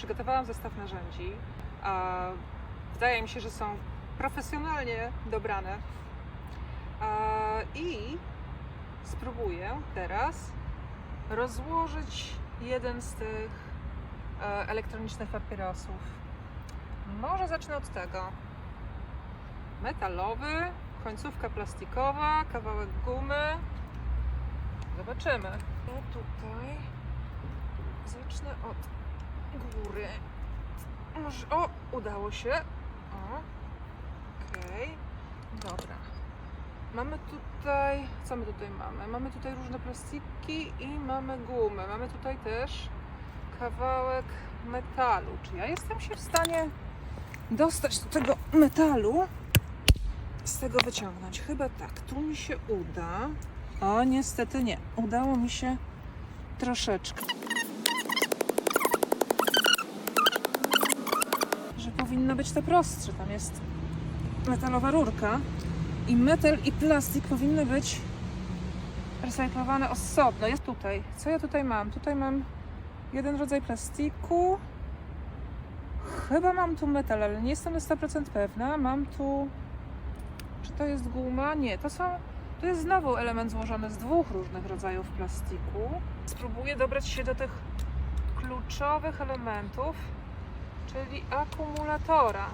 przygotowałam zestaw narzędzi. A wydaje mi się, że są profesjonalnie dobrane. I spróbuję teraz rozłożyć jeden z tych e, elektronicznych papierosów. Może zacznę od tego. Metalowy, końcówka plastikowa, kawałek gumy. Zobaczymy. Ja tutaj zacznę od góry. Może, o, udało się. O, okej. Dobra. Mamy tutaj, co my tutaj mamy? Mamy tutaj różne plastiki i mamy gumę. Mamy tutaj też kawałek metalu. Czy ja jestem się w stanie dostać do tego metalu? Z tego wyciągnąć. Chyba tak. Tu mi się uda. O, niestety nie. Udało mi się troszeczkę. Że powinno być to prostsze. Tam jest metalowa rurka i metal i plastik powinny być recyklowane osobno. Jest tutaj. Co ja tutaj mam? Tutaj mam jeden rodzaj plastiku. Chyba mam tu metal, ale nie jestem na 100% pewna. Mam tu. Czy to jest guma? Nie, to są. To jest znowu element złożony z dwóch różnych rodzajów plastiku. Spróbuję dobrać się do tych kluczowych elementów, czyli akumulatora.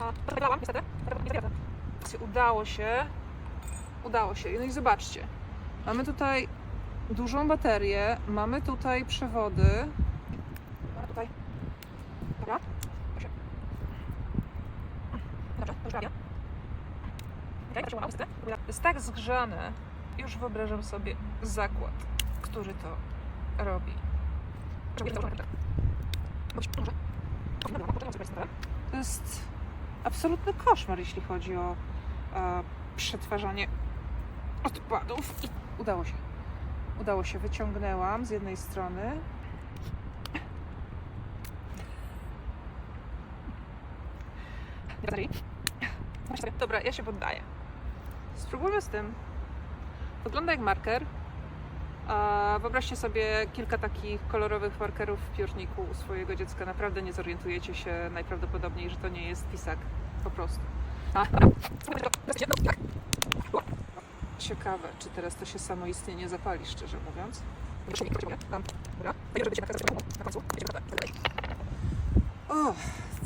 A, przegrałam, niestety. Udało się. Udało się. No i zobaczcie. Mamy tutaj dużą baterię, mamy tutaj przewody. Tutaj. Dobra. Dobrze, to już łamał, Jest tak zgrzane. Już wyobrażam sobie zakład, który to robi. To jest absolutny koszmar, jeśli chodzi o e, przetwarzanie odpadów. Udało się. Udało się. Wyciągnęłam z jednej strony. Dobra, ja się poddaję. Spróbujmy z tym. Wygląda jak marker. Wyobraźcie sobie kilka takich kolorowych markerów w piórniku u swojego dziecka. Naprawdę nie zorientujecie się najprawdopodobniej, że to nie jest pisak. Po prostu. Ciekawe, czy teraz to się samoistnie zapali, szczerze mówiąc. O,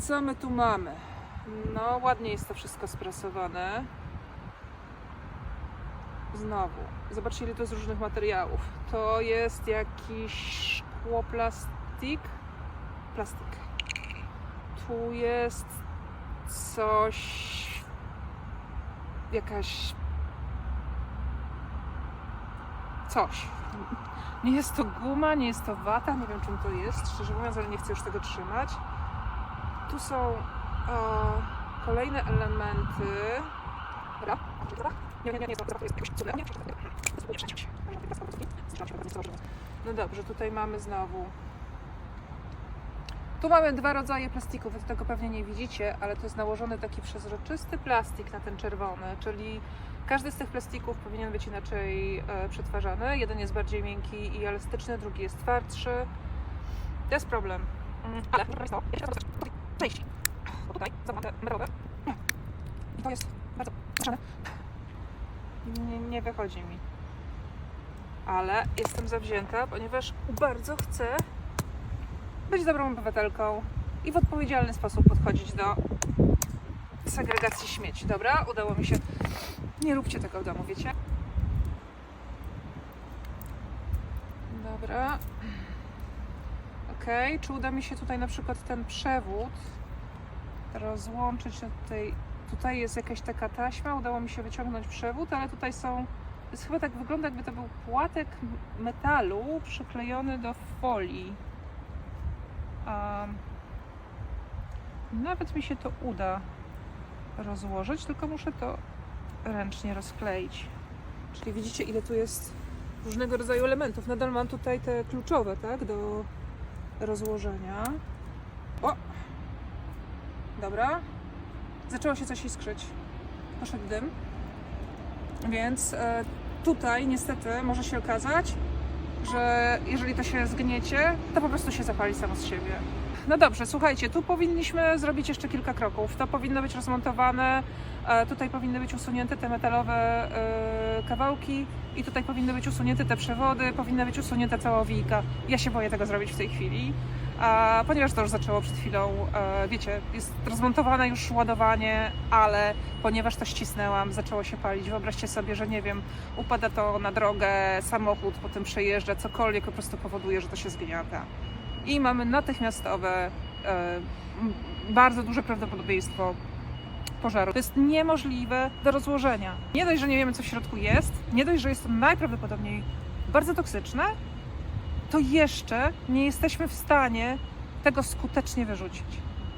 co my tu mamy? No, ładnie jest to wszystko sprasowane. Znowu, zobaczcie ile to jest różnych materiałów. To jest jakiś szkło plastik. Plastik. Tu jest coś. Jakaś. Coś. Nie jest to guma, nie jest to wata, nie wiem czym to jest, szczerze mówiąc, ale nie chcę już tego trzymać. Tu są kolejne elementy. Dobra, dobra. Nie, nie, nie, nie, to jest jakoś przeciąć. No dobrze, tutaj mamy znowu. Tu mamy dwa rodzaje plastików, wy tego pewnie nie widzicie, ale to jest nałożony taki przezroczysty plastik na ten czerwony, czyli każdy z tych plastików powinien być inaczej e, przetwarzany. Jeden jest bardziej miękki i elastyczny, drugi jest twardszy. To jest problem. Mm, Ale, części. Bo tutaj. I to jest bardzo mieszane. Nie, nie wychodzi mi. Ale jestem zawzięta, ponieważ bardzo chcę być dobrą obywatelką i w odpowiedzialny sposób podchodzić do segregacji śmieci. Dobra, udało mi się. Nie róbcie tego w domu, wiecie? Dobra. Ok, czy uda mi się tutaj na przykład ten przewód rozłączyć od tej. Tutaj jest jakaś taka taśma, udało mi się wyciągnąć przewód, ale tutaj są. Jest chyba tak wygląda, jakby to był płatek metalu przyklejony do folii. Um, nawet mi się to uda rozłożyć, tylko muszę to ręcznie rozkleić. Czyli widzicie, ile tu jest różnego rodzaju elementów. Nadal mam tutaj te kluczowe, tak, do rozłożenia. O! Dobra. Zaczęło się coś iskrzyć. Poszedł dym. Więc e, tutaj niestety może się okazać, że jeżeli to się zgniecie, to po prostu się zapali samo z siebie. no dobrze, słuchajcie, tu powinniśmy zrobić jeszcze kilka kroków. To powinno być rozmontowane, e, tutaj powinny być usunięte te metalowe e, kawałki i tutaj powinny być usunięte te przewody, powinna być usunięta cała wijka. Ja się boję tego zrobić w tej chwili, ponieważ to już zaczęło przed chwilą, e, wiecie, jest rozmontowane już ładowanie, ale ponieważ to ścisnęłam, zaczęło się palić. Wyobraźcie sobie, że nie wiem, upada to na drogę, samochód potem przejeżdża, cokolwiek po prostu powoduje, że to się zgniata. I mamy natychmiastowe, e, bardzo duże prawdopodobieństwo pożaru. To jest niemożliwe do rozłożenia. Nie dość, że nie wiemy, co w środku jest, nie dość, że jest to najprawdopodobniej bardzo toksyczne, to jeszcze nie jesteśmy w stanie tego skutecznie wyrzucić.